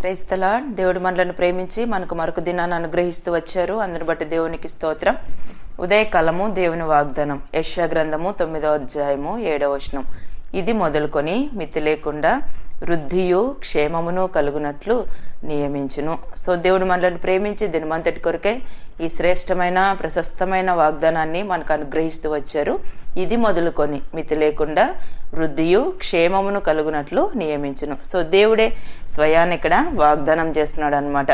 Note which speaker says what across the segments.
Speaker 1: క్రైస్తలా దేవుడు మనలను ప్రేమించి మనకు మరొక దినాన్ని అనుగ్రహిస్తూ వచ్చారు. అందుని బట్టి దేవునికి స్తోత్రం. ఉదయకాలము దేవుని వాగ్దానం. యశ్యా గ్రంథము తొమ్మిదో అధ్యాయము ఏడవ వచనం. ఇది మొదలుకొని మితి లేకుండా వృద్ధియు క్షేమమును కలుగునట్లు నియమించును. సో దేవుడు మనల్ని ప్రేమించి దినమంతటి కొరకే ఈ శ్రేష్టమైన ప్రశస్తమైన వాగ్దానాన్ని మనకు అనుగ్రహిస్తూ వచ్చారు. ఇది మొదలుకొని మితి లేకుండా వృద్ధియు క్షేమమును కలుగునట్లు నియమించును. సో దేవుడే స్వయాన్ని ఇక్కడ వాగ్దానం చేస్తున్నాడు అనమాట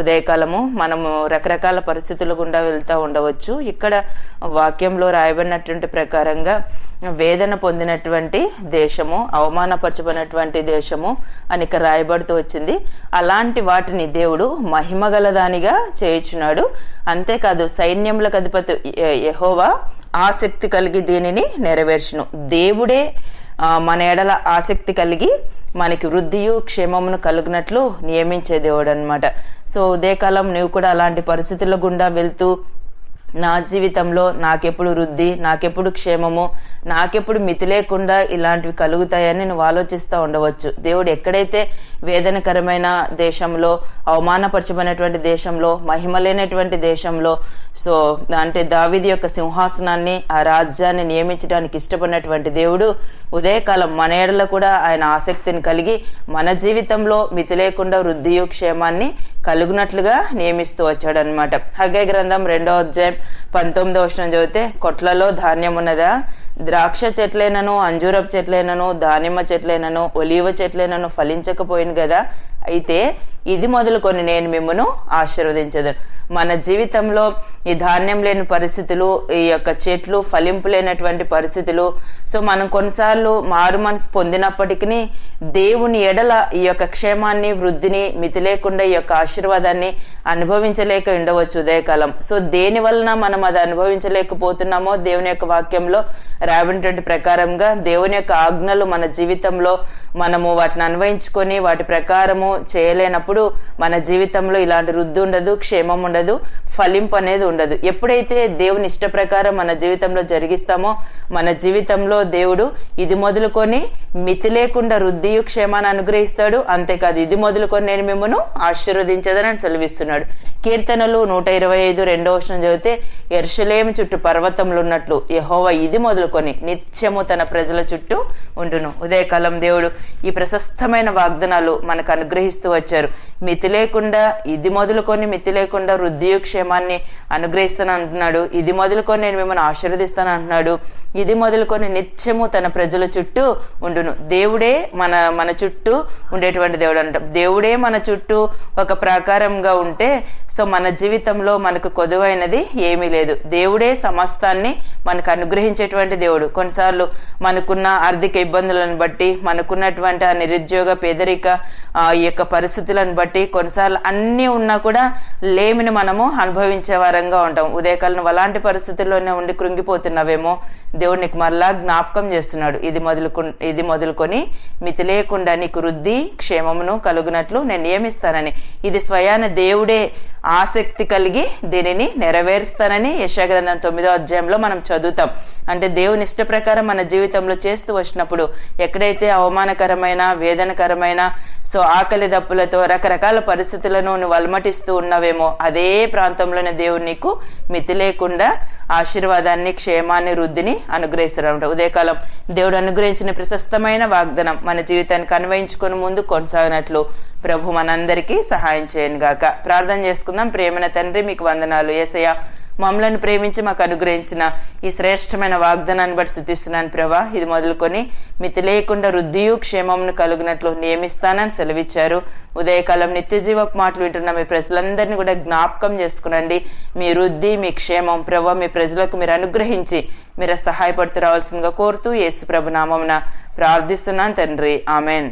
Speaker 1: ఉదయకాలము మనము రకరకాల పరిస్థితుల గుండా వెళ్తూ ఉండవచ్చు. ఇక్కడ వాక్యంలో రాయబడినటువంటి ప్రకారంగా వేదన పొందినటువంటి దేశము అవమానపరచబడినటువంటి దేశం దేశము అని ఇక్కడ రాయబడుతూ వచ్చింది. అలాంటి వాటిని దేవుడు మహిమగలదానిగా చేయుచున్నాడు. అంతేకాదు సైన్యములకు అధిపతి యహోవా ఆసక్తి కలిగి దీనిని నెరవేర్చును. దేవుడే మన ఎడల ఆసక్తి కలిగి మనకి వృద్ధియు క్షేమమును కలుగునట్లు నియమించే దేవుడు అనమాట సో ఉదయకాలం నువ్వు కూడా అలాంటి పరిస్థితుల గుండా వెళ్తూ నా జీవితంలో నాకెప్పుడు వృద్ధి నాకెప్పుడు క్షేమము నాకెప్పుడు మితి లేకుండా ఇలాంటివి కలుగుతాయని నువ్వు ఆలోచిస్తూ ఉండవచ్చు. దేవుడు ఎక్కడైతే వేదనకరమైన దేశంలో అవమానపరచబడినటువంటి దేశంలో మహిమ లేనటువంటి దేశంలో సో అంటే దావిది యొక్క సింహాసనాన్ని ఆ రాజ్యాన్ని నియమించడానికి ఇష్టపడినటువంటి దేవుడు ఉదయకాలం మన ఏడలో కూడా ఆయన ఆసక్తిని కలిగి మన జీవితంలో మితి లేకుండా వృద్ధియు క్షేమాన్ని కలుగునట్లుగా నియమిస్తూ వచ్చాడనమాట హగే గ్రంథం రెండో అధ్యాయం పంతొమ్మిదో వచ్చిన చదివితే కొట్లలో ధాన్యం ఉన్నదా ద్రాక్ష చెట్లైనను అంజూరపు చెట్లైనను దానిమ్మ చెట్లైనను ఒలీవ చెట్లైనను ఫలించకపోయింది కదా అయితే ఇది మొదలుకొని నేను మిమ్మను ఆశీర్వదించదు. మన జీవితంలో ఈ ధాన్యం లేని పరిస్థితులు ఈ యొక్క చెట్లు ఫలింపు లేనటువంటి పరిస్థితులు సో మనం కొన్నిసార్లు మారు మనసు పొందినప్పటికీ దేవుని ఎడల ఈ యొక్క క్షేమాన్ని వృద్ధిని మితి లేకుండా ఈ యొక్క ఆశీర్వాదాన్ని అనుభవించలేక ఉండవచ్చు ఉదయకాలం. సో దేని వలన మనం అది అనుభవించలేకపోతున్నామో దేవుని యొక్క వాక్యంలో రాబడినటువంటి ప్రకారంగా దేవుని యొక్క ఆజ్ఞలు మన జీవితంలో మనము వాటిని అన్వయించుకొని వాటి ప్రకారము చేయలేనప్పుడు మన జీవితంలో ఇలాంటి వృద్ధి ఉండదు క్షేమం ఉండదు ఫలింపు అనేది ఉండదు. ఎప్పుడైతే దేవుని ఇష్ట ప్రకారం మన జీవితంలో జరిగిస్తామో మన జీవితంలో దేవుడు ఇది మొదలుకొని మితి లేకుండా వృద్ధియు క్షేమాన్ని అనుగ్రహిస్తాడు. అంతేకాదు ఇది మొదలుకొని నేను మిమ్మను ఆశీర్వదించదని సెలవిస్తున్నాడు. కీర్తనలు నూట ఇరవై ఐదు రెండో వర్షం చదివితే ఎర్షలేం చుట్టూ పర్వతములు ఉన్నట్లు యహోవ ఇది మొదలుకొని నిత్యము తన ప్రజల చుట్టూ ఉండును. ఉదయకాలం దేవుడు ఈ ప్రశస్తమైన వాగ్దానాలు మనకు అనుగ్రహిస్తూ వచ్చారు. మితి లేకుండా ఇది మొదలుకొని మితి లేకుండా వృద్ధియు క్షేమాన్ని అనుగ్రహిస్తాను అంటున్నాడు. ఇది మొదలుకొని నేను మిమ్మల్ని ఆశీర్వదిస్తాను అంటున్నాడు. ఇది మొదలుకొని నిత్యము తన ప్రజల చుట్టూ ఉండును. దేవుడే మన మన చుట్టూ ఉండేటువంటి దేవుడు అంట. దేవుడే మన చుట్టూ ఒక ప్రాకారంగా ఉంటే సో మన జీవితంలో మనకు కొదువైనది ఏమీ లేదు. దేవుడే సమస్తాన్ని మనకు అనుగ్రహించేటువంటి దేవుడు కొన్నిసార్లు మనకున్న ఆర్థిక ఇబ్బందులను బట్టి మనకున్నటువంటి ఆ నిరుద్యోగ పేదరిక ఆ ఈ యొక్క పరిస్థితులను బట్టి కొన్నిసార్లు అన్నీ ఉన్నా కూడా లేమిని మనము అనుభవించే వారంగా ఉంటాం. ఉదయకాలం అలాంటి పరిస్థితుల్లోనే ఉండి కృంగిపోతున్నావేమో దేవుడు నీకు మరలా జ్ఞాపకం చేస్తున్నాడు. ఇది మొదలుకు ఇది మొదలుకొని మితి లేకుండా నీకు వృద్ధి క్షేమమును కలుగునట్లు నేను నియమిస్తానని. ఇది స్వయాన దేవుడే ఆసక్తి కలిగి దీనిని నెరవేరుస్తానని యశాగ్రంథం తొమ్మిదో అధ్యాయంలో మనం చదువుతాం. అంటే దేవుని ఇష్ట ప్రకారం మన జీవితంలో చేస్తూ వచ్చినప్పుడు ఎక్కడైతే అవమానకరమైన వేదనకరమైన సో ఆకలి దప్పులతో రకరకాల పరిస్థితులను నువ్వు అలమటిస్తూ ఉన్నావేమో అదే ప్రాంతంలోనే దేవుడు నీకు మితి లేకుండా ఆశీర్వాదాన్ని క్షేమాన్ని వృద్ధిని అనుగ్రహిస్తాడు ఉదయకాలం దేవుడు అనుగ్రహించిన ప్రశస్తమైన వాగ్దానం మన జీవితానికి అన్వయించుకొని ముందు కొనసాగినట్లు ప్రభు మనందరికీ సహాయం చేయను గాక. ప్రార్థన చేసుకుందాం. ప్రేమన తండ్రి మీకు వందనాలు. ఏసయ్య మమ్మలను ప్రేమించి మాకు అనుగ్రహించిన ఈ శ్రేష్టమైన వాగ్దానాన్ని బట్టి శుద్ధిస్తున్నాను ప్రభా. ఇది మొదలుకొని మితి లేకుండా వృద్ధియు క్షేమమును కలుగునట్లు నియమిస్తానని సెలవిచ్చారు. ఉదయకాలం నిత్యజీవపు మాటలు వింటున్న మీ ప్రజలందరినీ కూడా జ్ఞాపకం చేసుకునండి. మీ వృద్ధి మీ క్షేమం ప్రభా మీ ప్రజలకు మీరు అనుగ్రహించి మీరు సహాయపడుతూ రావాల్సిందిగా కోరుతూ యేసు ప్రభు నామమున ప్రార్థిస్తున్నాను తండ్రి. ఆమెన్.